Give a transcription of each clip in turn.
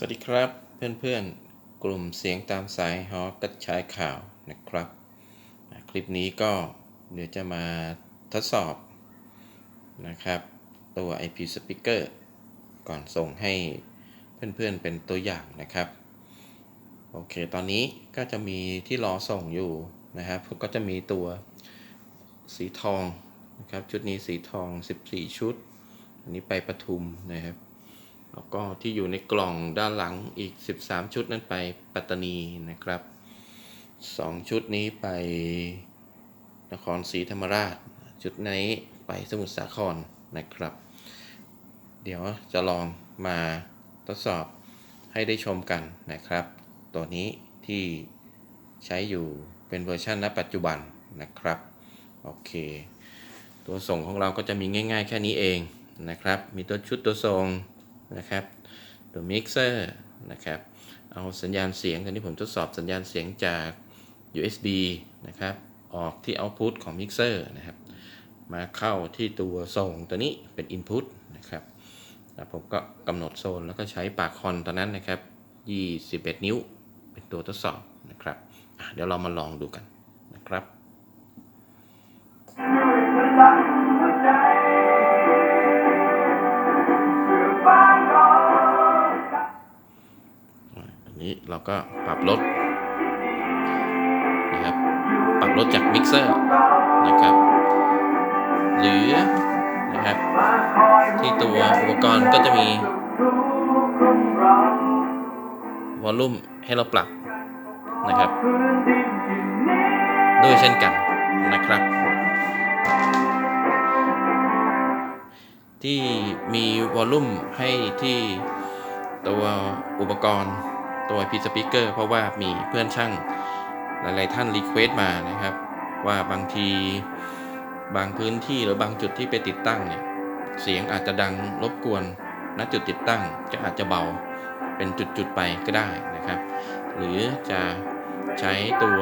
สวัสดีครับเพื่อนๆ กลุ่มเสียงตามสายฮอกระชายข่าวนะครับ คลิปนี้ก็เดี๋ยวจะมาทดสอบนะครับตัว IP speaker ก่อนส่งให้เพื่อนๆเป็นตัวอย่างนะครับ โอเค ตอนนี้ก็จะมีที่รอส่งอยู่นะครับก็จะมีตัวสีทองนะครับชุดนี้สีทอง 14 ชุด อันนี้ไปปทุมนะครับ แล้วก็ที่อยู่ในกล่องด้านหลังอีก 13 ชุดนั้นไปปัตตานีนะครับ 2 ชุดนี้ไปนครศรีธรรมราช ชุดนี้ไปสมุทรสาครนะครับ เดี๋ยวจะลองมาทดสอบให้ได้ชมกันนะครับ ตัวนี้ที่ใช้อยู่เป็นเวอร์ชันณปัจจุบันนะครับ โอเค ตัวส่งของเราก็จะมีง่าย ๆ แค่นี้เองนะครับ มีตัวชุดตัวทรง นะครับตัวมิกเซอร์นะครับเอาสัญญาณเสียงตอนนี้ผมทดสอบสัญญาณเสียงจาก USB นะครับออกที่ Output ของมิกเซอร์นะครับมาเข้าที่ตัวส่งตัวนี้เป็น Input นะครับแล้วผมก็กำหนดโซนแล้วก็ใช้ปากคอนตอนนั้นนะครับ 21 นิ้ว เป็นตัวทดสอบนะครับ เดี๋ยวเรามาลองดูกันนะครับ นี้เราก็ปรับลดนะครับ ปรับลดจากมิกเซอร์นะครับ หรือนะครับ ที่ตัวอุปกรณ์ก็จะมีวอลลุ่มให้เราปรับนะครับ ด้วยเช่นกันนะครับ ที่มีวอลลุ่มให้ที่ตัวอุปกรณ์ ตัว IP Speaker เพราะว่ามีเพื่อนช่างหลาย ๆ ท่านรีเควสตมานะครับ ว่าบางทีบางพื้นที่หรือบางจุดที่ไปติดตั้งเนี่ยเสียงอาจจะดังรบกวนณจุดติดตั้งจะอาจจะเบาเป็นจุด ๆ ไปก็ได้นะครับ หรือจะใช้ตัว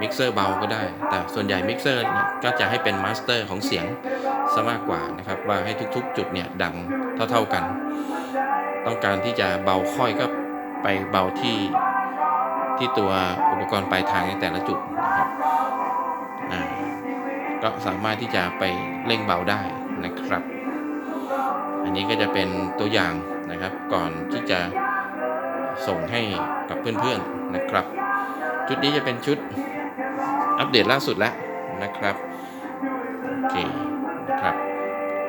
มิกเซอร์เบาก็ได้ แต่ส่วนใหญ่มิกเซอร์เนี่ยก็จะให้เป็นมาสเตอร์ของเสียงซะมากกว่านะครับ ว่าให้ทุกๆ จุดเนี่ยดังเท่า ๆกัน ต้องการที่จะเบาค่อยก็ ไปเบาที่ที่ตัวอุปกรณ์ปลายทางในแต่ละจุดนะครับก็สามารถที่จะไปเร่งเบาได้นะครับ อันนี้ก็จะเป็นตัวอย่างนะครับก่อนที่จะส่งให้กับเพื่อนๆนะครับ ชุดนี้จะเป็นชุดอัปเดตล่าสุดแล้วนะครับโอเคนะครับ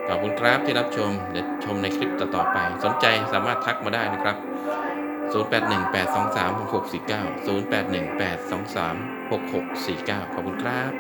ขอบคุณครับที่รับชมเดี๋ยวชมในคลิปต่อๆไป สนใจสามารถทักมาได้นะครับ 0818236649 0818236649 ขอบคุณครับ